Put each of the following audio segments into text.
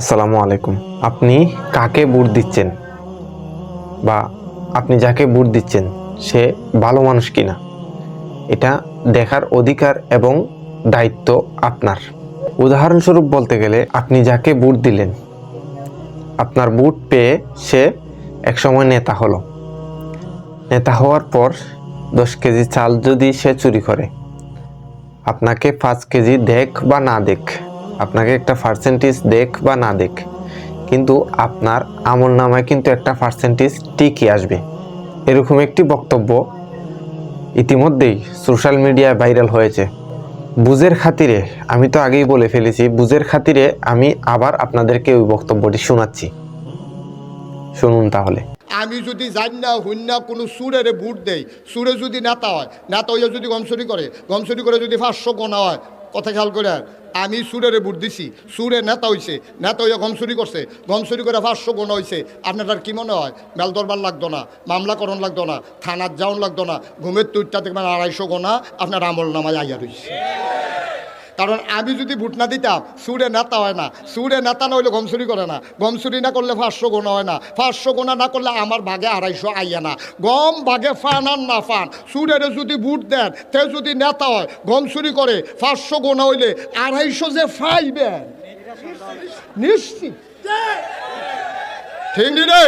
আসসালামু আলাইকুম। আপনি কাকে বুট দিচ্ছেন? বা আপনি যাকে বুট দিচ্ছেন, সে ভালো মানুষ কিনা? এটা দেখার অধিকার এবং দায়িত্ব আপনার। উদাহরণস্বরূপ বলতে গেলে, আপনি যাকে বুট দিলেন, আপনার বুট পেয়ে সে একসময় নেতা হলো। নেতা হওয়ার পর দশ কেজি চাল যদি সে চুরি করে, আপনাকে পাঁচ কেজি দেখ বা না দেখ। আপনাকে একটা পার্সেন্টেজ দেখ বা না দেখ, কিন্তু আপনার আমল নামায় কিন্তু একটা পার্সেন্টেজ ঠিকই আসবে। এরকম একটি বক্তব্য ইতিমধ্যেই সোশ্যাল মিডিয়ায় ভাইরাল হয়েছে। বুঝের খাতিরে, আমি তো আগেই বলে ফেলেছি, বুঝের খাতিরে আমি আবার আপনাদেরকে ওই বক্তব্যটি শোনাচ্ছি। শুনুন তাহলে। আমি যদি জানি না হইন না, কোনো সুরের বুট দেই, সুরে যদি নেতা হয়, নেতা হইয়া যদি গমসরি করে গমসরি করে যদি পাঁচশো গোনা হয় কথা খেয়াল করে আমি সুরের বুট দিছি। সুরে নেতা হয়েছে নেতা হইয়া ঘমসুরি করছে। ঘমসুরি করে পাঁচশো গোনা হয়েছে আপনার কি মনে হয়? মেল দরবার লাগতো না, মামলা করণ লাগতো না থানার যাওন লাগতো না, ঘুমের তুইটা দেখবেন আড়াইশো গোনা আপনার আমল নামায় আইয়া রইছে। কারণ আমি যদি ভোট না দিতাম, সুরে নেতা হয় না। সুরে নেতা না হইলে গমসুরি করে না। গমসুরি না করলে পাঁচশো গোনা হয় না। পাঁচশো গোনা না করলে আমার ভাগে আড়াইশো আইয়া না। গম ভাগে ফান আর না ফান। সুরের যদি ভোট দেন, তে যদি নেতা হয় গমসুরি করে পাঁচশো গোনা হইলে আড়াইশো যে ফাইবেন নিশ্চিত। ঠিক রে?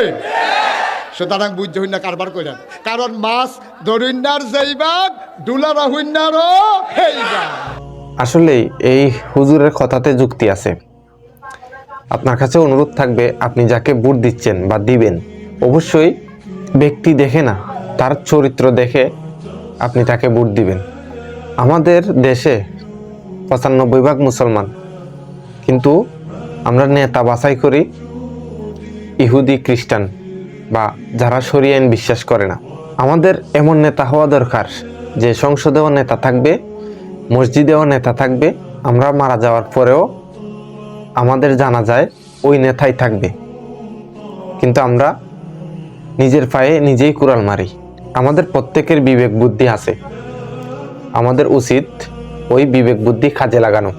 সুতরাং বুঝতে হইন না কারবার করেন কারণ মাছ দরিন্নার যেইবাগ ডুলারা হইনারও হেইবাগ আসলেই এই হুজুরের কথাতে যুক্তি আছে। আপনার কাছে অনুরোধ থাকবে, আপনি যাকে বুট দিচ্ছেন বা দিবেন, অবশ্যই ব্যক্তি দেখে না, তার চরিত্র দেখে আপনি তাকে বুট দিবেন। আমাদের দেশে পঁচানব্বই ভাগ মুসলমান, কিন্তু আমরা নেতা বাছাই করি ইহুদি খ্রিস্টান বা যারা সরিয়ে বিশ্বাস করে না। আমাদের এমন নেতা হওয়া দরকার, যে সংসদেও নেতা থাকবে মসজিদেও নেতা থাকবে, আমরা মারা যাওয়ার পরেও আমাদের জানা যায় ওই নেতাই থাকবে। কিন্তু আমরা নিজের পায়ে নিজেই কুড়াল মারি। আমাদের প্রত্যেকের বিবেক বুদ্ধি আছে। আমাদের উচিত ওই বিবেক বুদ্ধি কাজে লাগানো।